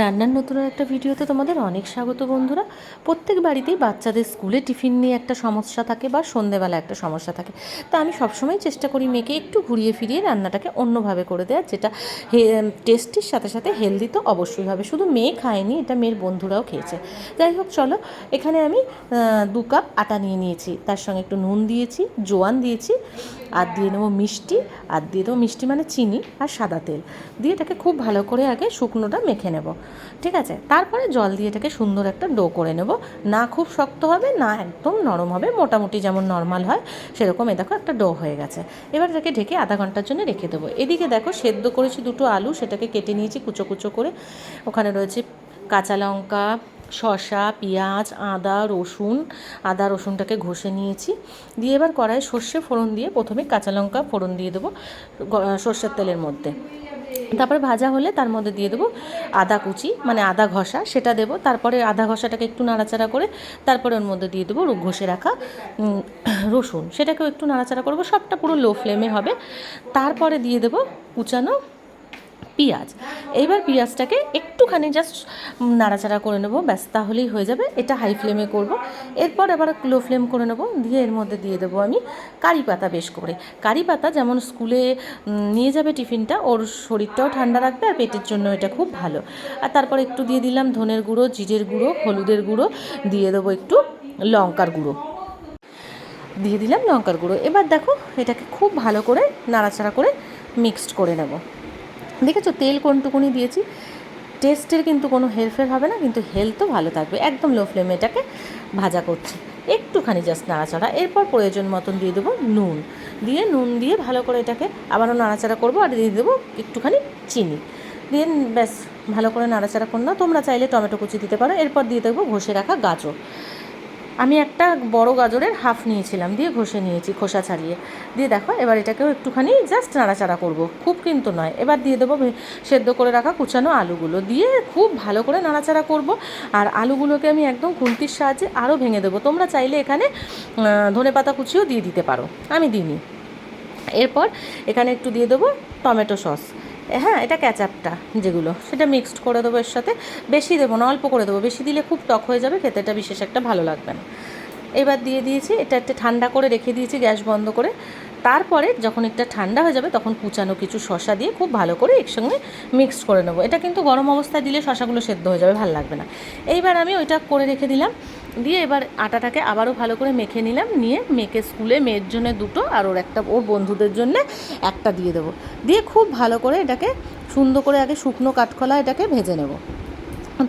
রান্নার নতুন একটা ভিডিওতে তোমাদের অনেক স্বাগত বন্ধুরা। প্রত্যেক বাড়িতেই বাচ্চাদের স্কুলে টিফিন নিয়ে একটা সমস্যা থাকে বা সন্ধেবেলা একটা সমস্যা থাকে। তা আমি সবসময় চেষ্টা করি মেয়েকে একটু ঘুরিয়ে ফিরিয়ে রান্নাটাকে অন্যভাবে করে দেওয়ার, যেটা হে টেস্টির সাথে সাথে হেলদি তো অবশ্যই হবে শুধু মেয়ে খায়নি, এটা মেয়ের বন্ধুরাও খেয়েছে। যাই হোক, চলো, এখানে আমি দু কাপ আটা নিয়ে নিয়েছি। তার সঙ্গে একটু নুন দিয়েছি, জোয়ান দিয়েছি, আর দিয়ে নেব মিষ্টি, আর দিয়ে দেবো মিষ্টি মানে চিনি আর সাদা তেল। দিয়ে এটাকে খুব ভালো করে আগে শুকনোটা মেখে নেব। ঠিক আছে? তারপরে জল দিয়ে এটাকে সুন্দর একটা ডো করে নেব। না খুব শক্ত হবে, না একদম নরম হবে, মোটামুটি যেমন নর্মাল হয়, সেরকম এ দেখো একটা ডো হয়ে গেছে। এবার এটাকে ঢেকে আধা ঘণ্টার জন্য রেখে দেবো। এদিকে দেখো সেদ্ধ করেছি দুটো আলু, সেটাকে কেটে নিয়েছি কুচো কুচো করে। ওখানে রয়েছে কাঁচা লঙ্কা, শসা, পেঁয়াজ, আদা, রসুন, আদা, রসুনটাকে ঘষে নিয়েছি। দিয়ে এবার কড়াই সর্ষে ফোড়ন দিয়ে প্রথমে কাঁচা লঙ্কা ফোড়ন দিয়ে দেবো সর্ষের তেলের মধ্যে। তারপরে ভাজা হলে তার মধ্যে দিয়ে দেবো আদা কুচি মানে আদা ঘষা, সেটা দেবো। তারপরে আদা ঘষাটাকে একটু নাড়াচাড়া করে তারপরে ওর মধ্যে দিয়ে দেবো ঘষে রাখা রসুন। সেটাকেও একটু নাড়াচাড়া করব, সবটা পুরো লো ফ্লেমে হবে। তারপরে দিয়ে দেবো কুচানো পেঁয়াজ। এইবার পেঁয়াজটাকে একটুখানি জাস্ট নাড়াচাড়া করে নেব, ব্যাস তাহলেই হয়ে যাবে। এটা হাই ফ্লেমে করব। এরপর আবার লো ফ্লেম করে নেব, দিয়ে এর মধ্যে দিয়ে দেবো আমি কারি পাতা বেশ করে। কারি পাতা যেমন স্কুলে নিয়ে যাবে টিফিনটা ওর শরীরটাও ঠান্ডা রাখবে আর পেটের জন্য এটা খুব ভালো। আর তারপর একটু দিয়ে দিলাম ধনের গুঁড়ো, জিরের গুঁড়ো, হলুদের গুঁড়ো, দিয়ে দেবো একটু লঙ্কার গুঁড়ো। দিয়ে দিলাম লঙ্কার গুঁড়ো। এবার দেখো এটাকে খুব ভালো করে নাড়াচাড়া করে মিক্সড করে নেব। দেখেছ, তেল কোনটুকুনি দিয়েছি। টেস্টের কিন্তু কোনো হেরফের হবে না, কিন্তু হেলথও ভালো থাকবে। একদম লো ফ্লেমে এটাকে ভাজা করছি। একটুখানি জাস্ট নাড়াচাড়া। এরপর প্রয়োজন মতন দিয়ে দেবো নুন। দিয়ে নুন দিয়ে ভালো করে এটাকে আবারও নাড়াচাড়া করব আর দিয়ে দেবো একটুখানি চিনি। দিয়ে ব্যাস, ভালো করে নাড়াচাড়া করো না। তোমরা চাইলে টমেটো কুচি দিতে পারো। এরপর দিয়ে দেবো ঘষে রাখা গাজর। আমি একটা বড় গাজরের হাফ নিয়েছিলাম দিয়ে ঘষে নিয়েছি, খোসা ছাড়িয়ে। দিয়ে দেখো, এবার এটাকেও একটুখানি জাস্ট নাড়াচাড়া করব। খুব কিন্তু নয়। এবার দিয়ে দেবো সেদ্ধ করে রাখা কুচানো আলুগুলো। দিয়ে খুব ভালো করে নাড়াচাড়া করব। আর আলুগুলোকে আমি একদম খুন্তির সাহায্যে আরও ভেঙে দেবো। তোমরা চাইলে এখানে ধনে পাতা কুচিও দিয়ে দিতে পারো। আমি দিইনি। এরপর এখানে একটু দিয়ে দেবো টমেটো সস। হ্যাঁ এটা ক্যাচআপটা যেগুলো। সেটা মিক্সড করে দেবো এর সাথে। বেশি দেবো না, অল্প করে দেবো। বেশি দিলে খুব টক হয়ে যাবে, খেতে এটা বিশেষ একটা ভালো লাগবে না। এবার দিয়ে দিয়েছি, এটা একটা ঠান্ডা করে রেখে দিয়েছি গ্যাস বন্ধ করে। তারপরে যখন একটা ঠান্ডা হয়ে যাবে, তখন কুচানো কিছু শশা দিয়ে খুব ভালো করে একসঙ্গে মিক্সড করে নেব। এটা কিন্তু গরম অবস্থায় দিলে শশাগুলো সেদ্ধ হয়ে যাবে, ভালো লাগবে না। এইবার আমি ওইটা করে রেখে দিলাম। দিয়ে এবার আটাটাকে আবারও ভালো করে মেখে নিলাম। নিয়ে মেখে স্কুলে মেয়ের জন্য দুটো আর ওর একটা, ওর বন্ধুদের জন্য একটা দিয়ে দেবো। দিয়ে খুব ভালো করে এটাকে সুন্দর করে আগে শুকনো কাঠখোলা এটাকে ভেজে নেব।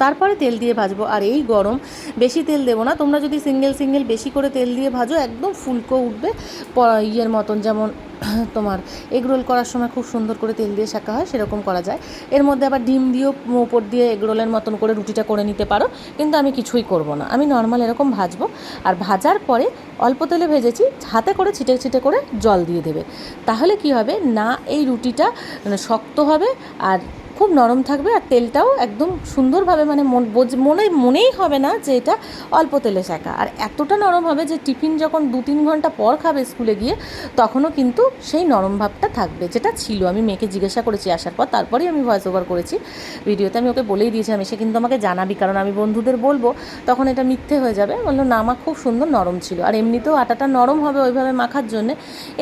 তারপরে তেল দিয়ে ভাজবো। আর এই গরম বেশি তেল দেবো না। তোমরা যদি সিঙ্গেল সিঙ্গেল বেশি করে তেল দিয়ে ভাজো, একদম ফুলকো উঠবে। ইয়ের মতন যেমন তোমার এগ রোল করার সময় খুব সুন্দর করে তেল দিয়ে শাকা হয়, সেরকম করা যায়। এর মধ্যে আবার ডিম দিয়েও ওপর দিয়ে এগ রোলের মতন করে রুটিটা করে নিতে পারো। কিন্তু আমি কিছুই করব না। আমি নর্মাল এরকম ভাজবো। আর ভাজার পরে অল্প তেলে ভেজেছি, হাতে করে ছিটে ছিটে করে জল দিয়ে দেবে। তাহলে কি হবে? না, এই রুটিটা শক্ত হবে আর খুব নরম থাকবে আর তেলটাও একদম সুন্দরভাবে মানে মন মনে মনেই হবে না যে এটা অল্প তেলে শেখা। আর এতটা নরম হবে যে টিফিন যখন দু তিন ঘণ্টা পর খাবে স্কুলে গিয়ে, তখনও কিন্তু সেই নরম ভাবটা থাকবে, যেটা ছিল। আমি মেয়েকে জিজ্ঞাসা করেছি আসার পর, তারপরেই আমি ভয়েস ওভার করেছি। ভিডিওতে আমি ওকে বলেই দিয়েছিলাম এসে কিন্তু আমাকে জানাবি, কারণ আমি বন্ধুদের বলব। তখন এটা মিথ্যে হয়ে যাবে। বলল না আমার খুব সুন্দর নরম ছিল। আর এমনিতেও আটাটা নরম হবে ওইভাবে মাখার জন্যে।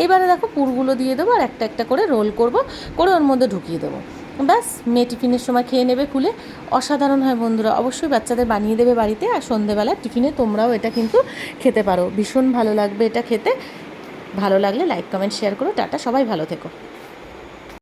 এইবারে দেখো, পুরগুলো দিয়ে দেবো আর একটা একটা করে রোল করব, করে ওর মধ্যে ঢুকিয়ে দেবো। ব্যাস মেয়ে টিফিনের সময় খেয়ে নেবে খুলে অসাধারণ হয় বন্ধুরা, অবশ্যই বাচ্চাদের বানিয়ে দেবে বাড়িতে, আর সন্ধেবেলা টিফিনে তোমরাও এটা কিন্তু খেতে পারো। ভীষণ ভালো লাগবে এটা খেতে। ভালো লাগলে লাইক কমেন্ট শেয়ার করো। টাটা, সবাই ভালো থেকো।